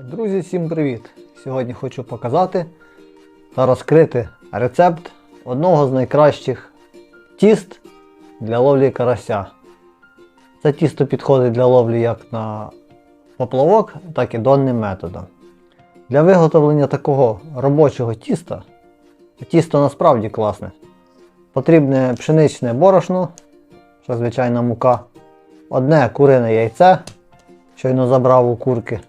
Друзі, всім привіт! Сьогодні хочу показати та розкрити рецепт одного з найкращих тіст для ловлі карася. Це тісто підходить для ловлі як на поплавок, так і донним методом. Для виготовлення такого робочого тіста, тісто насправді класне. Потрібне пшеничне борошно, що звичайна мука, одне курине яйце, щойно забрав у курки.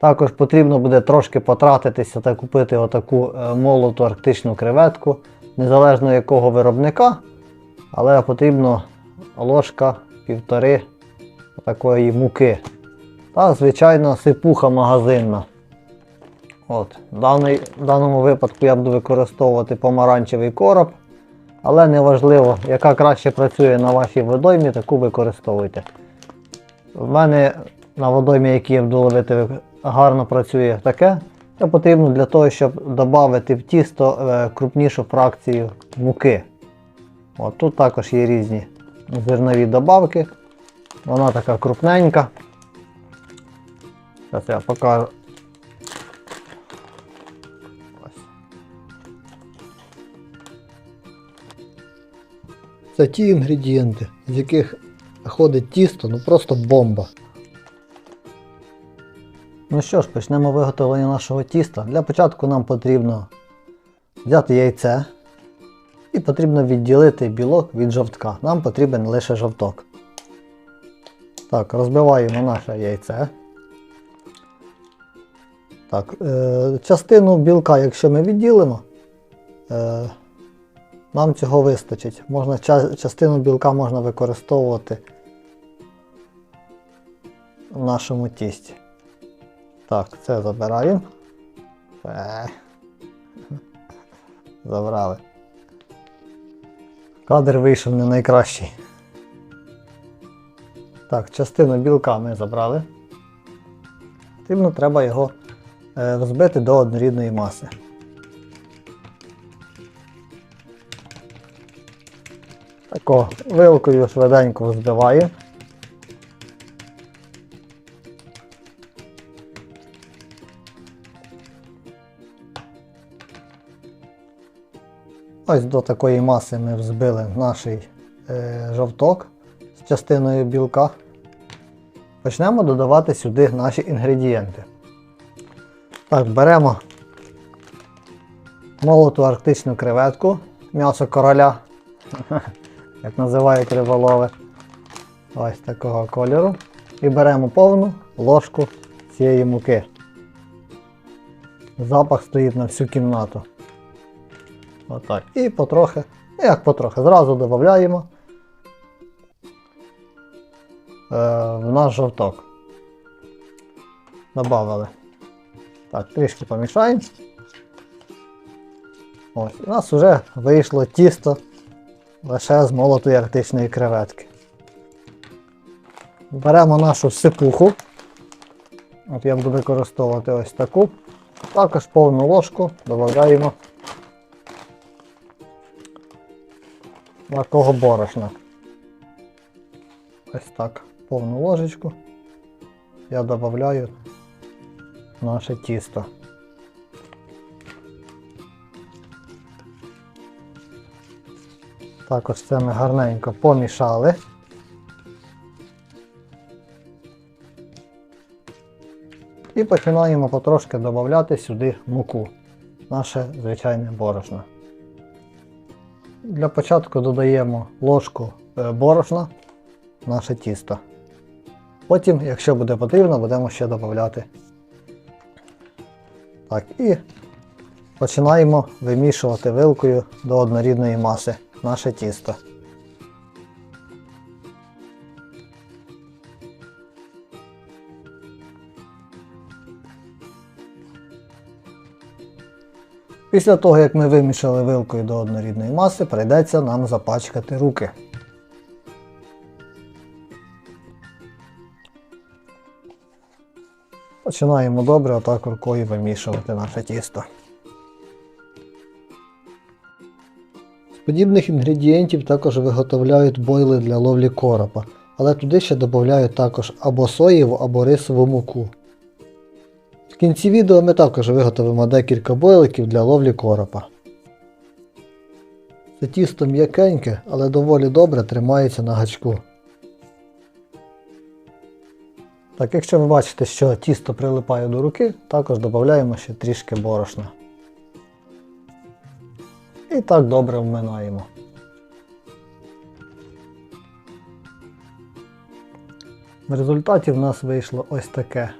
Також потрібно буде трошки потратитися та купити отаку е, молоту арктичну креветку, незалежно якого виробника, але потрібно ложка півтори такої муки. Та, звичайно, сипуха магазинна. От, в, даний, в даному випадку я буду використовувати помаранчевий короб, але неважливо, яка краще працює на вашій водоймі, таку використовуйте. В мене на водоймі, які я буду ловити, гарно працює таке. Це потрібно для того, щоб додати в тісто е, крупнішу фракцію муки. От Тут також є різні зернові добавки. Вона така крупненька. Зараз я покажу. Це ті інгредієнти, з яких ходить тісто, ну просто бомба. Ну що ж, почнемо виготовлення нашого тіста. Для початку нам потрібно взяти яйце і потрібно відділити білок від жовтка. Нам потрібен лише жовток. Так, розбиваємо наше яйце. Так, е, частину білка, якщо ми відділимо, е, нам цього вистачить. Можна, частину білка можна використовувати в нашому тісті. Так, це забираємо. Е. Забрали. Кадр вийшов не найкращий. Так, частину білка ми забрали. Потрібно треба його е, взбити до однорідної маси. Тако вилкою швиденько взбиваю. Ось до такої маси ми взбили наш е, жовток з частиною білка. Почнемо додавати сюди наші інгредієнти. Так, беремо молоту арктичну креветку, м'ясо короля, як називають риболови. Ось такого кольору. І беремо повну ложку цієї муки. Запах стоїть на всю кімнату. Отак. І потрохи, як потрохи, зразу додаємо е, в наш жовток. Добавили. Так, трішки помішаємо. Ось, у нас вже вийшло тісто лише з молотої арктичної креветки. Беремо нашу сипуху. От я буду використовувати ось таку. Також повну ложку додаємо такого борошна. Ось так, повну ложечку я додаю наше тісто. Також це ми гарненько помішали. І починаємо потрошки додати сюди муку, наше звичайне борошно. Для початку додаємо ложку е, борошна в наше тісто. Потім, якщо буде потрібно, будемо ще додати. Так, і починаємо вимішувати вилкою до однорідної маси наше тісто. Після того, як ми вимішали вилкою до однорідної маси, прийдеться нам запачкати руки. Починаємо добре отак рукою вимішувати наше тісто. З подібних інгредієнтів також виготовляють бойли для ловлі коропа, але туди ще додають також або соєву, або рисову муку. В кінці відео ми також виготовимо декілька бойликів для ловлі коропа. Це тісто м'якеньке, але доволі добре тримається на гачку. Так, якщо ви бачите, що тісто прилипає до руки, також додаємо ще трішки борошна. І так добре вминаємо. В результаті в нас вийшло ось таке.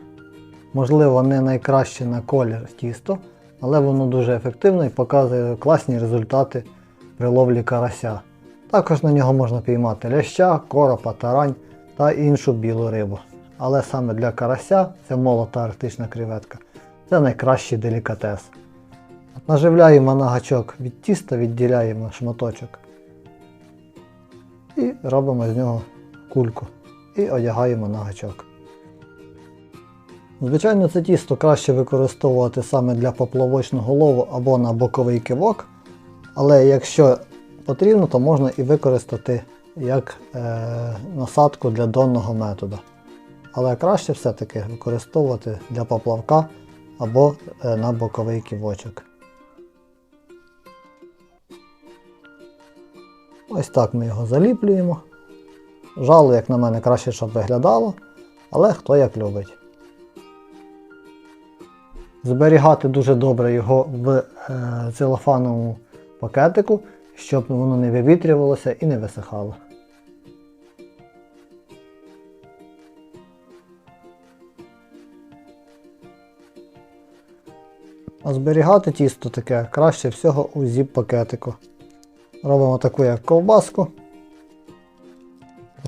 Можливо, не найкраще на колір тісто, але воно дуже ефективно і показує класні результати при ловлі карася. Також на нього можна піймати ляща, коропа, тарань та іншу білу рибу. Але саме для карася це молота арктична креветка. Це найкращий делікатес. Наживляємо на гачок від тіста, відділяємо шматочок і робимо з нього кульку і одягаємо на гачок. Звичайно, це тісто краще використовувати саме для поплавочного лову або на боковий кивок, але якщо потрібно, то можна і використати як е, насадку для донного методу. Але краще все-таки використовувати для поплавка або е, на боковий ківочок. Ось так ми його заліплюємо. Жало, як на мене, краще, щоб виглядало, але хто як любить. Зберігати дуже добре його в е, целофановому пакетику, щоб воно не вивітрювалося і не висихало. А зберігати тісто таке краще всього у зіп-пакетику. Робимо таку як ковбаску.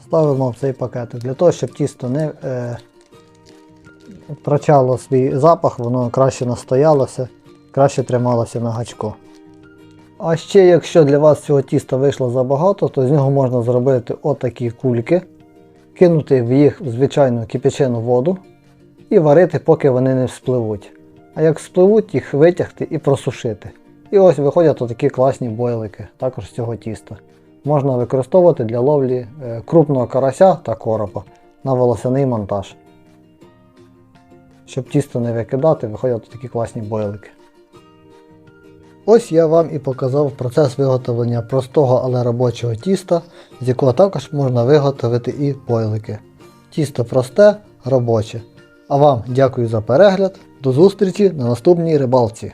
Ставимо в цей пакетик для того, щоб тісто не е, втрачало свій запах, воно краще настоялося, краще трималося на гачку. А ще, якщо для вас цього тіста вийшло забагато, то з нього можна зробити отакі кульки, кинути в їх в звичайну кипячену воду і варити, поки вони не вспливуть. А як спливуть, їх витягти і просушити. І ось виходять такі класні бойлики, також з цього тіста. Можна використовувати для ловлі е, крупного карася та коропа на волосяний монтаж. Щоб тісто не викидати, виходять такі класні бойлики. Ось я вам і показав процес виготовлення простого, але робочого тіста, з якого також можна виготовити і бойлики. Тісто просте, робоче. А вам дякую за перегляд. До зустрічі на наступній рибалці.